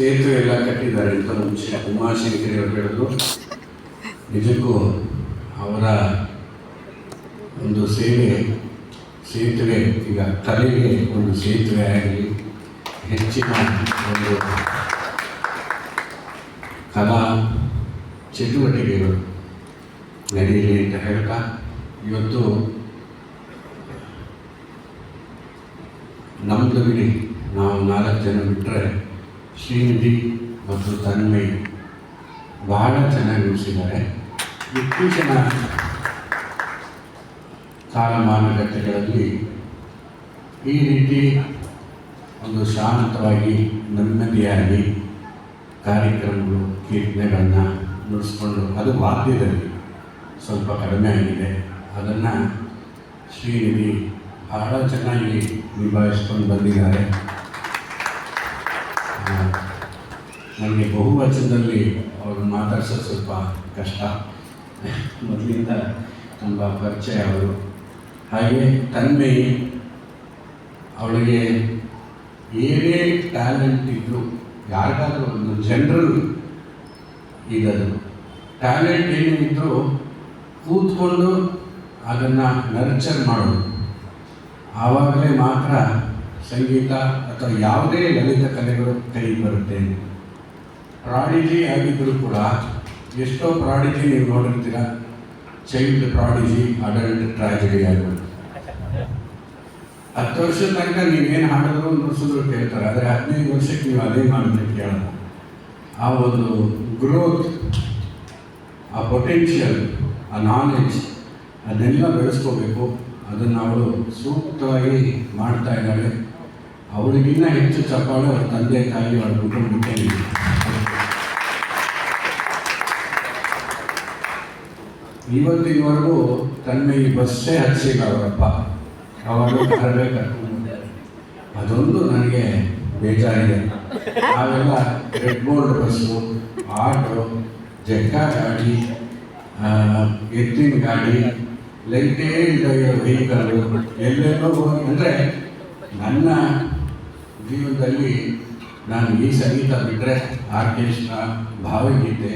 ಸೇತುವೆ ಎಲ್ಲ ಕಟ್ಟಿದ್ದಾರೆ. ಅಂತ ಮುಂಚೆ ಉಮಾಶಂಕರಿ ಅವರು ಹೇಳಿದ್ರು. ನಿಜಕ್ಕೂ ಅವರ ಒಂದು ಸೇವೆ, ಸೇತುವೆ, ಈಗ ಕಲೆಗೆ ಒಂದು ಸೇತುವೆ ಆಗಲಿ ಹೆಚ್ಚಿನ ಒಂದು ಕಲಾ ಚಟುವಟಿಕೆಗಳು ನಡೆಯಲಿ ಅಂತ ಹೇಳ್ತಾ, ಇವತ್ತು ನಮ್ಮದು ಬಿಡಿ, ನಾವು ನಾಲ್ಕು ಜನ ಬಿಟ್ಟರೆ ಶ್ರೀನಿಧಿ ಮತ್ತು ತನ್ಮಯ್ ಬಹಳ ಚೆನ್ನಾಗಿ ಉಳಿಸಿದ್ದಾರೆ ಇತ್ತೀಚಿನ ಕಾಲಮಾನಗಟ್ಟೆಗಳಲ್ಲಿ ಈ ರೀತಿ ಒಂದು ಶಾಂತವಾಗಿ ನೆಮ್ಮದಿಯಾಗಿ ಕಾರ್ಯಕ್ರಮಗಳು, ಕೀರ್ತನೆಗಳನ್ನು ನುಡಿಸ್ಕೊಂಡು ಅದು ವಾದ್ಯದಲ್ಲಿ ಸ್ವಲ್ಪ ಕಡಿಮೆ ಆಗಿದೆ. ಅದನ್ನು ಶ್ರೀನಿಧಿ ಬಹಳ ಚೆನ್ನಾಗಿ ನಿಭಾಯಿಸ್ಕೊಂಡು ಬಂದಿದ್ದಾರೆ ಆ, ನನಗೆ ಬಹುವಚನದಲ್ಲಿ ಅವರು ಮಾತಾಡ್ಸೋದು ಸ್ವಲ್ಪ ಕಷ್ಟ. ಮೊದಲಿಂದ ತುಂಬ ಪರಿಚಯ ಅವರು. ಹಾಗೆ ತನ್ಮಯಿ ಅವಳಿಗೆ ಏನೇ ಟ್ಯಾಲೆಂಟ್ ಇದ್ದರೂ ಯಾರಿಗಾದರೂ ಒಂದು ಜನರಲ್ ಇದನ್ನು ಟ್ಯಾಲೆಂಟ್ ಏನೇ ಕೂತ್ಕೊಂಡು ಅದನ್ನು ನರ್ಚರ್ ಮಾಡೋದು. ಆವಾಗಲೇ ಮಾತ್ರ ಸಂಗೀತ ಅಥವಾ ಯಾವುದೇ ಲಲಿತ ಕಲೆಗಳು ಕೈ ಬರುತ್ತೆ. ಪ್ರಾಡಿಜಿ ಆಗಿದ್ದರೂ ಕೂಡ ಎಷ್ಟೋ ಪ್ರಾಡಿಜಿ ನೀವು ನೋಡಿರ್ತೀರ. ಚೈಲ್ಡ್ ಪ್ರಾಡಿಜಿ ಅಡಲ್ಟ್ ಟ್ರಾಜಿಡಿ ಆಗ್ಬೋದು ಹತ್ತು ವರ್ಷದ ತನಕ ನೀವೇನು ಹಾಡಿದ್ರು ನುಡಿಸಿದ್ರು ಕೇಳ್ತಾರೆ. ಆದರೆ ಹದಿನೈದು ವರ್ಷಕ್ಕೆ ನೀವು ಅದೇ ಮಾಡಿದ್ರೆ ಕೇಳೋಣ ಆ ಒಂದು ಗ್ರೋತ್ ಆ ಪೊಟೆನ್ಷಿಯಲ್ ಆ ನಾಲೆಡ್ಜ್ ಅದನ್ನೆಲ್ಲ ಬೆಳೆಸ್ಕೋಬೇಕು. ಅದನ್ನು ಅವಳು ಸೂಕ್ತವಾಗಿ ಮಾಡ್ತಾ ಇದ್ದಾಳೆ. ಅವಳಿಗಿನ್ನ ಹೆಚ್ಚು ಚಪ್ಪಾಳೆ ಅವ್ರ ತಂದೆ ತಾಯಿ ಅವಳ ಕುಟುಂಬಕ್ಕೆ ಇದೆ. ಇವತ್ತಿನವರೆಗೂ ತನ್ನ ಈ ಬಸ್ಸೇ ಹಚ್ಚಿಲ್ಲ ಅವರಪ್ಪ ಅವಾಗ ಬರಬೇಕು ಅದೊಂದು ನನಗೆ ಬೇಜಾರಿದೆ. ನಾವೆಲ್ಲ ರೆಡ್ ಬೋರ್ಡ್ ಬಸ್ಸು, ಆಟೋ, ಜಗ್ಗ ಗಾಡಿ ಎತ್ತಿನ ಗಾಡಿ ಲೈಟೇ ಇಲ್ಲದ ವೆಹಿಕಲ್ ಎಲ್ಲೆಲ್ಲೋ ಅಂದರೆ ನನ್ನ ಜೀವನದಲ್ಲಿ ನಾನು ಈ ಸಂಗೀತ ಬಿಟ್ಟರೆ ಆರ್ಕೆಸ್ಟ್ರಾ ಭಾವಗೀತೆ,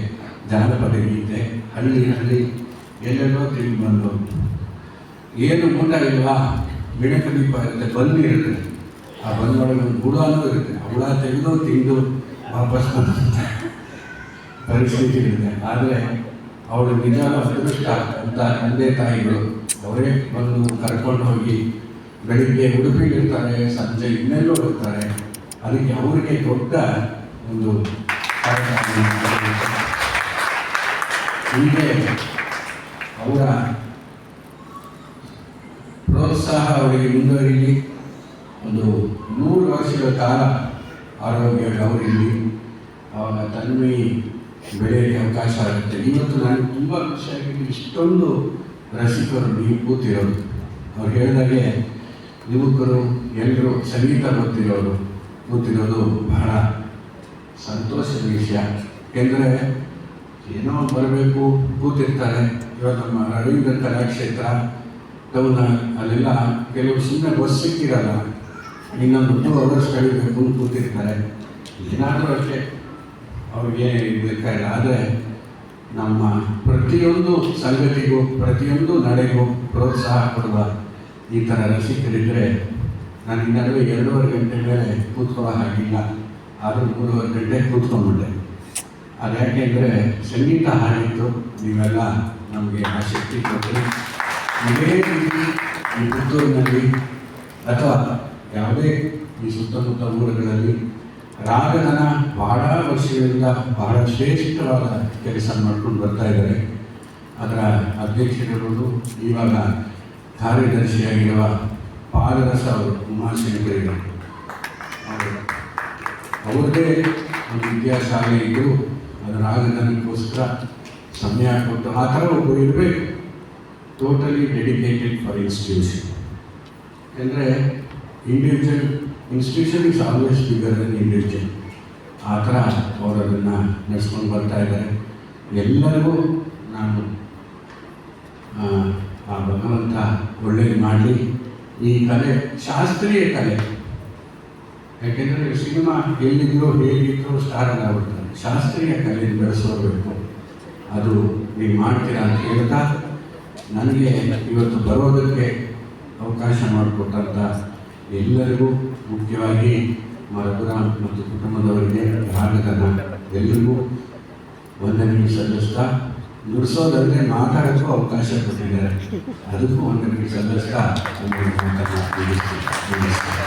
ಜಾನಪದ ಗೀತೆ, ಹಳ್ಳಿ ಹಳ್ಳಿ ಎಲ್ಲೆಲ್ಲೋ ತಿರುಗಿ ಬಂದು ಏನು ಊಟ ಇಲ್ವಾ? ಬೆಳಕು ದೀಪ ಇರುತ್ತೆ, ಬಂದು ಇರುತ್ತೆ. ಆ ಬಂದೊಳಗೆ ಒಂದು ಗುಡಾನು ಇರುತ್ತೆ. ಹುಳ ತೆಗೆದು ತಿಂದು ವಾಪಸ್ ಪರಿಸ್ಥಿತಿ ಇರುತ್ತೆ. ಆದರೆ ಅವಳು ನಿಜವಾದ ಅದೃಷ್ಟ ಅಂತ ತಂದೆ ತಾಯಿಗಳು, ಅವರೇ ಬಂದು ಕರ್ಕೊಂಡು ಹೋಗಿ ಬೆಳಿಗ್ಗೆ ಉಡುಪಿಗಿರ್ತಾರೆ ಸಂಜೆ ಇನ್ನೆಲ್ಲೋ ಇರ್ತಾರೆ ಅದಕ್ಕೆ ಅವರಿಗೆ ದೊಡ್ಡ ಒಂದು ಹೀಗೆ ಅವರ ಪ್ರೋತ್ಸಾಹ ಅವರಿಗೆ ಮುಂದುವರಿಲಿ. ಒಂದು ನೂರು ವರ್ಷಗಳ ಕಾಲ ಆರೋಗ್ಯ ಅವರಿರಲಿ. ಅವರ ತನ್ಮಯಿ ಬೆಳೆಯಲಿಕ್ಕೆ ಅವಕಾಶ ಆಗುತ್ತೆ. ಇವತ್ತು ನನಗೆ ತುಂಬ ಖುಷಿ ಆಗಿದೆ ಇಷ್ಟೊಂದು ರಸಿಕರು ನೀವು ಕೂತಿರೋದು ಅವ್ರು ಹೇಳಿದಾಗೆ ಯುವಕರು ಎಲ್ಲರೂ ಸಂಗೀತ ಗೊತ್ತಿರೋರು ಕೂತಿರೋದು ಬಹಳ ಸಂತೋಷದ ವಿಷಯ. ಏಕೆಂದರೆ ಏನೋ ಬರಬೇಕು, ಕೂತಿರ್ತಾರೆ ಇವಾಗ ನಮ್ಮ ರವೀಂದ್ರ ಕಲಾಕ್ಷೇತ್ರ ಟೌನ ಅಲ್ಲೆಲ್ಲ ಕೆಲವು ಸುಮ್ಮನೆ ಬಸ್ ಸಿಕ್ಕಿರಲ್ಲ, ಇನ್ನೊಂದು ಟೂ ಅವರ್ಸ್ ಕಳಿಬೇಕು ಅಂತ ಕೂತಿರ್ತಾರೆ. ಏನಾದರೂ ಅಷ್ಟೇ ಅವ್ರಿಗೆ ಬೇಕಾಗಿಲ್ಲ. ಆದರೆ ನಮ್ಮ ಪ್ರತಿಯೊಂದು ಸಂಗತಿಗೂ, ಪ್ರತಿಯೊಂದು ನಡೆಗೂ ಪ್ರೋತ್ಸಾಹ ಕೊಡುವ ಈ ಥರ ರಸಿಕರಿದ್ದರೆ ನಾನು ಈ ನಡುವೆ ಎರಡೂವರೆ ಗಂಟೆ ಮೇಲೆ ಕೂತ್ಕೊಳ್ಳೋ ಹಾಗಿಲ್ಲ. ಆದರೂ ಮೂರುವರೆ ಗಂಟೆ ಕೂತ್ಕೊಂಡ್ಬಿಟ್ಟೆ ಅದು ಯಾಕೆಂದರೆ ಸಂಗೀತ ಹಾಡಿತ್ತು ನೀವೆಲ್ಲ ನಮಗೆ ಆಸಕ್ತಿ ಕೊಟ್ಟರೆ ಇದೇ ರೀತಿ ಈ ಪುತ್ತೂರಿನಲ್ಲಿ ಅಥವಾ ಯಾವುದೇ ಈ ಸುತ್ತಮುತ್ತ ಊರುಗಳಲ್ಲಿ ರಾಗನ ಬಹಳ ವರ್ಷಗಳಿಂದ ಬಹಳ ಶ್ರೇಷ್ಠವಾದ ಕೆಲಸ ಮಾಡ್ಕೊಂಡು ಬರ್ತಾ ಇದ್ದಾರೆ. ಅದರ ಅಧ್ಯಕ್ಷರಿರುವುದು ಇವಾಗ ಕಾರ್ಯದರ್ಶಿಯಾಗಿರುವ ಪಾದರಸ ಅವರು ಉಮಾಶಂಕರಿಗಳು ಅವರದೇ ಒಂದು ವಿದ್ಯಾಶಾಲೆ ಇದ್ದು ಅದರ ನನಗೋಸ್ಕರ ಸಮಯ ಕೊಟ್ಟು ಆ ಥರ ಒಬ್ಬರು ಇರಬೇಕು. ಟೋಟಲಿ ಡೆಡಿಕೇಟೆಡ್ ಫಾರ್ ಇನ್ಸ್ಟಿಟ್ಯೂಷನ್ ಅಂದರೆ individual institution is always bigger than individual ಆ ಥರ ಅವರು ಅದನ್ನು ನಡೆಸ್ಕೊಂಡು ಬರ್ತಾ ಇದ್ದಾರೆ. ಎಲ್ಲರಿಗೂ ನಾನು ಆ, ಭಗವಂತ ಒಳ್ಳೇದು ಮಾಡಲಿ. ಈ ಕಲೆ ಶಾಸ್ತ್ರೀಯ ಕಲೆ. ಯಾಕೆಂದರೆ ಸಿನಿಮಾ ಎಲ್ಲಿದ್ರೂ ಹೇಗಿದ್ರೂ ಸ್ಟಾರ್ ಆಗ್ಬಿಡ್ತಾರೆ ಶಾಸ್ತ್ರೀಯ ಕಲೆಯನ್ನು ಬೆಳೆಸೋಬೇಕು ಅದು ನೀವು ಮಾಡ್ತೀರಾ ಅಂತ ಹೇಳ್ತಾ ನನಗೆ ಇವತ್ತು ಬರೋದಕ್ಕೆ ಅವಕಾಶ ಮಾಡಿಕೊಟ್ಟಂತ ಎಲ್ಲರಿಗೂ ಮುಖ್ಯವಾಗಿ ರಘುರಾಮ್ ಮತ್ತು ಕುಟುಂಬದವರಿಗೆ ಭಾಗದ ಎಲ್ಲರಿಗೂ ವಂದನೆಗೆ ಸಲ್ಲಿಸ್ತಾ ನುಡಿಸೋದಲ್ಲದೆ ಮಾತಾಡೋಕ್ಕೂ ಅವಕಾಶ ಕೊಟ್ಟಿದ್ದಾರೆ. ಅದಕ್ಕೂ ವಂದನೆಗೆ ಸಲ್ಲಿಸ್ತಾ. ನಮಸ್ಕಾರ.